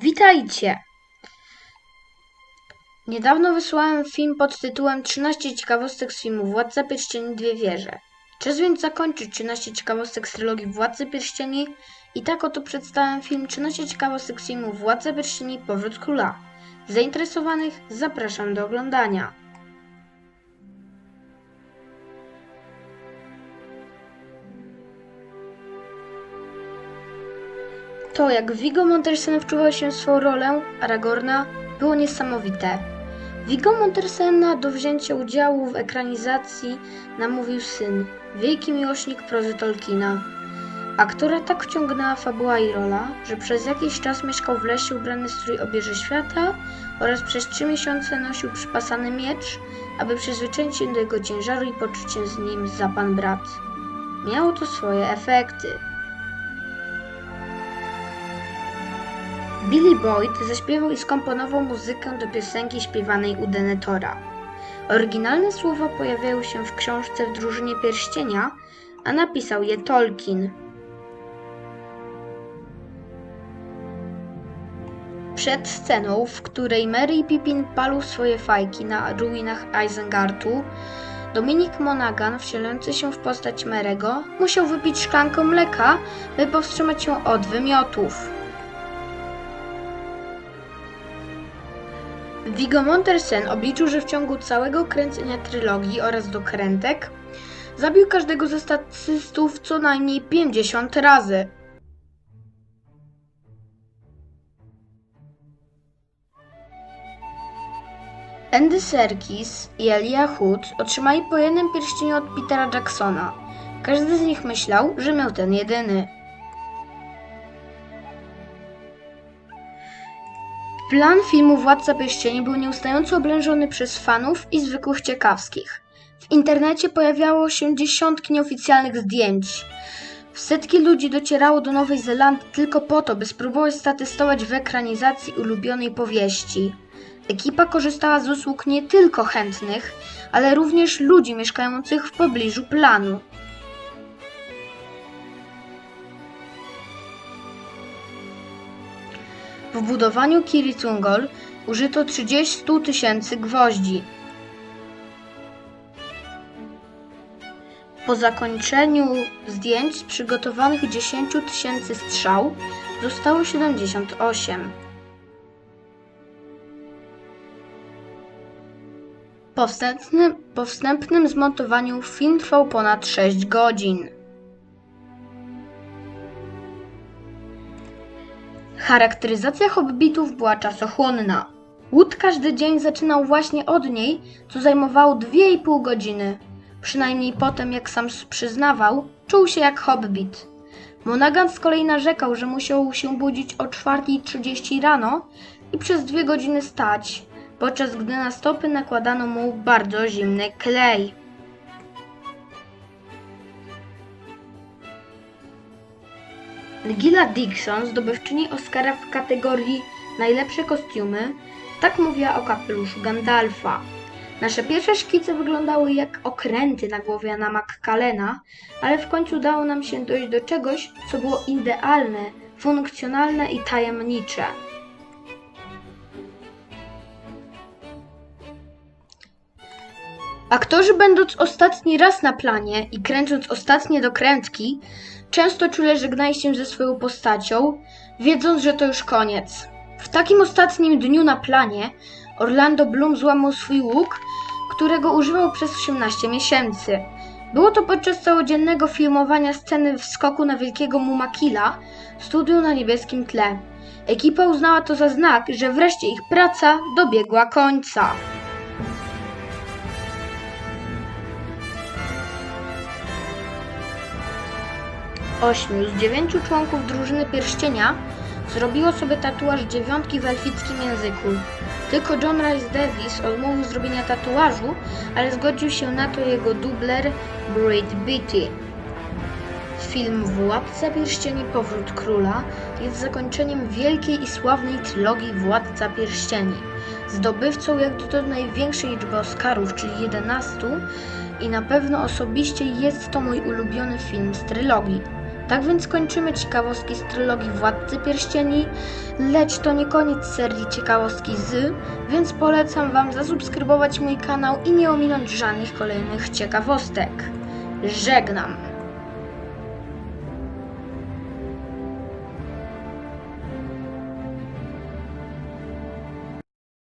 Witajcie! Niedawno wysłałem film pod tytułem 13 ciekawostek z filmu Władca Pierścieni Dwie Wieże. Czas więc zakończyć 13 ciekawostek z trylogii Władcy Pierścieni i tak oto przedstawiam film 13 ciekawostek z filmu Władca Pierścieni Powrót Króla. Zainteresowanych zapraszam do oglądania. To, jak Viggo Mortensen wczuwał się w swą rolę Aragorna, było niesamowite. Viggo Mortensena do wzięcia udziału w ekranizacji namówił syn, wielki miłośnik prozy Tolkiena. Aktora tak wciągnęła fabuła i rola, że przez jakiś czas mieszkał w lesie ubrany strój obierze świata oraz przez trzy miesiące nosił przypasany miecz, aby przyzwyczaić się do jego ciężaru i poczuć się z nim za pan brat. Miało to swoje efekty. Billy Boyd zaśpiewał i skomponował muzykę do piosenki śpiewanej u Denethora. Oryginalne słowa pojawiają się w książce w Drużynie Pierścienia, a napisał je Tolkien. Przed sceną, w której Mary i Pippin palą swoje fajki na ruinach Isengartu, Dominik Monaghan, wcielający się w postać Merego, musiał wypić szklankę mleka, by powstrzymać ją od wymiotów. Viggo Mortensen obliczył, że w ciągu całego kręcenia trylogii oraz dokrętek zabił każdego ze statystów co najmniej 50 razy. Andy Serkis i Elijah Wood otrzymali po jednym pierścieniu od Petera Jacksona. Każdy z nich myślał, że miał ten jedyny. Plan filmu Władca Pierścieni był nieustająco oblężony przez fanów i zwykłych ciekawskich. W internecie pojawiało się dziesiątki nieoficjalnych zdjęć. Setki ludzi docierało do Nowej Zelandii tylko po to, by spróbować statystować w ekranizacji ulubionej powieści. Ekipa korzystała z usług nie tylko chętnych, ale również ludzi mieszkających w pobliżu planu. W budowaniu Kiritungol użyto 30 tysięcy gwoździ. Po zakończeniu zdjęć z przygotowanych 10 tysięcy strzał zostało 78. Po wstępnym, po wstępnym zmontowaniu film trwał ponad 6 godzin. Charakteryzacja hobbitów była czasochłonna. Wood każdy dzień zaczynał właśnie od niej, co zajmowało 2,5 godziny. Przynajmniej potem, jak sam przyznawał, czuł się jak hobbit. Monaghan z kolei narzekał, że musiał się budzić o 4.30 rano i przez dwie godziny stać, podczas gdy na stopy nakładano mu bardzo zimny klej. Gila Dixon, zdobywczyni Oscara w kategorii Najlepsze kostiumy, tak mówiła o kapeluszu Gandalfa. Nasze pierwsze szkice wyglądały jak okręty na głowie Jana McCallena, ale w końcu udało nam się dojść do czegoś, co było idealne, funkcjonalne i tajemnicze. Aktorzy będąc ostatni raz na planie i kręcąc ostatnie dokrętki, często czule żegnali się ze swoją postacią, wiedząc, że to już koniec. W takim ostatnim dniu na planie Orlando Bloom złamał swój łuk, którego używał przez 18 miesięcy. Było to podczas całodziennego filmowania sceny wskoku na wielkiego Mumakila w studiu na niebieskim tle. Ekipa uznała to za znak, że wreszcie ich praca dobiegła końca. Ośmiu z dziewięciu członków drużyny pierścienia zrobiło sobie tatuaż dziewiątki w elfickim języku. Tylko John Rice Davis odmówił zrobienia tatuażu, ale zgodził się na to jego dubler Braid Beatty. Film Władca Pierścieni Powrót Króla jest zakończeniem wielkiej i sławnej trylogii Władca Pierścieni. Zdobywcą jak dotąd największej liczby Oscarów, czyli 11 i na pewno osobiście jest to mój ulubiony film z trylogii. Tak więc kończymy ciekawostki z trylogii Władcy Pierścieni, lecz to nie koniec serii ciekawostki z, więc polecam Wam zasubskrybować mój kanał i nie ominąć żadnych kolejnych ciekawostek. Żegnam!